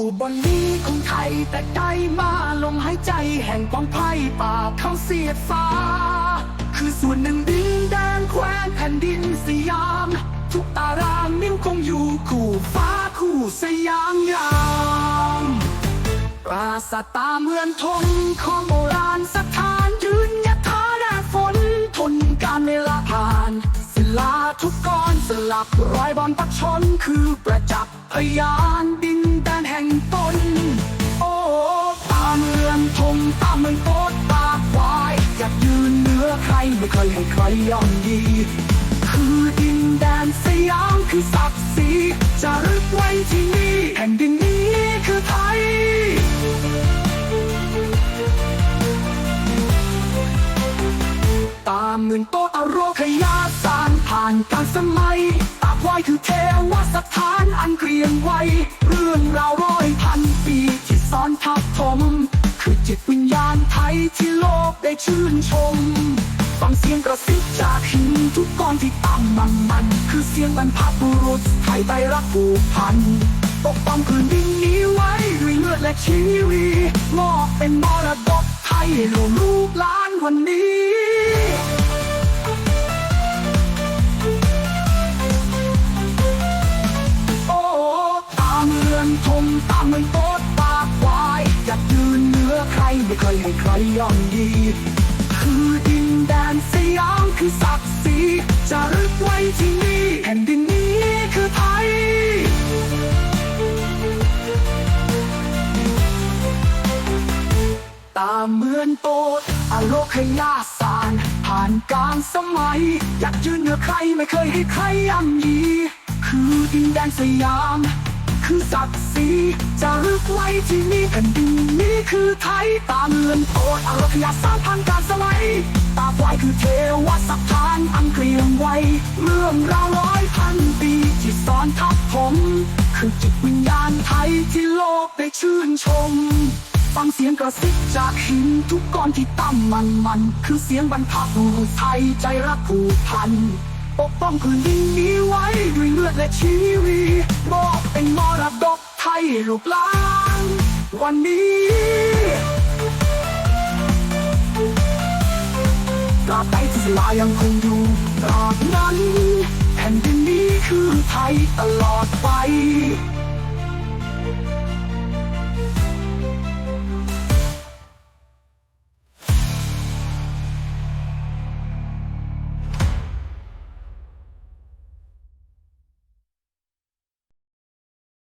อุบลนี้ของไทยแต่ใกล้มาลมหายใจแห่งกองไพ่ป่าเขาเสียดฟ้า คือส่วนหนึ่งดินแดนแคว้นแผ่นดินสยาม ทุกตารางนิ้วคงอยู่คู่ฟ้าคู่สยามยามปราสาทตาเมืองทนของโบราณสถานยืนยถาแดดฝนทนการเวลาผ่านศิลาทุกก้อนสลับรอยบอลปักชนคือประจักษ์พยาน เมืองโคตรตาควายอยากยืนเหนือใครไม่เคยให้ใครย่อมดีคือดินแดนสยามคือศักดิ์ศรีจะรึกไว้ที่นี่แผ่นดินนี้คือไทยตามเงินโตะอโรคยาสารผ่านการสมัยตาควายคือเทวสถานอันเกรียงไว้ เรื่องราวาณไทยที่โลกได้ชื่นชม ฟังเสียงกระซิบจากหินทุกก้อนที่ต่ำมันมัน คือเสียงบรรพบุรุษไทยไตรักผูกพัน ปกป้องพื้นดินนี้ไว้ด้วยเลือดและชีวีมอบเป็นมรดกไทยให้ลูกหลานวันนี้โอ้ตาเมืองทมตาเมืองโต ไม่เคยให้ใครย่อมดีคือดินแดนสยามคือศักดิ์ศรีจะรึกไว้ที่นี่แผ่นดินนี้คือไทย ตามเมือนโตดอโลคยาสาร ผ่านการสมัย อยากยืนเหนือใครไม่เคยให้ใครย่ำยี คือดินแดนสยาม จะรึกไว้ที่นี่แผ่นดินนี้คือไทยตามเมือนโตดอโลคยาสารผ่านการสมัยตาควายคือเทวสถานอันเกรียงไว้ เรื่องราวร้อยพันปีที่ซ้อนทับผม คือจิตวิญญาณไทยที่โลกได้ชื่นชม ฟังเสียงกระซิบจากหินทุกก้อนที่ตั้มมันมัน คือเสียงบรรพบุรุษไทยใจรักผูกพัน ปกป้องพื้นดินนี้ไว้ด้วยเลือดและชีวีมอบเป็นมรดกไทยลูกหลาน วันนี้ตราบใดที่ศิลายังคงอยู่ตราบนั้นแผ่นดินนี้คือไทยตลอดไป